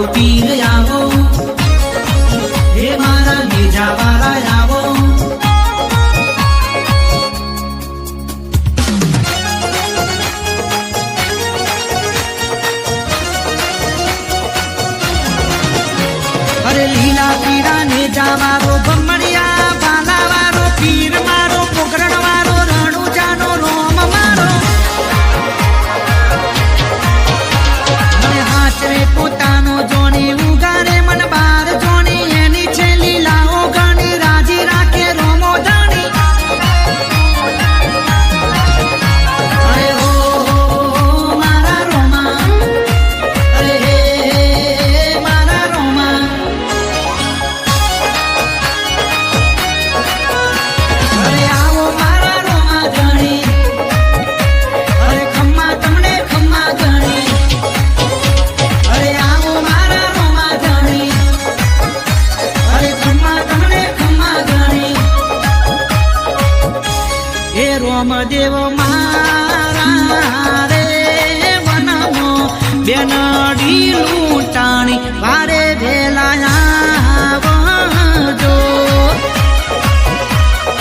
આવો પીર આવો હે મારા બીજા વાળા હે રોમ દેવ મારા રે મનમો લૂંટાણી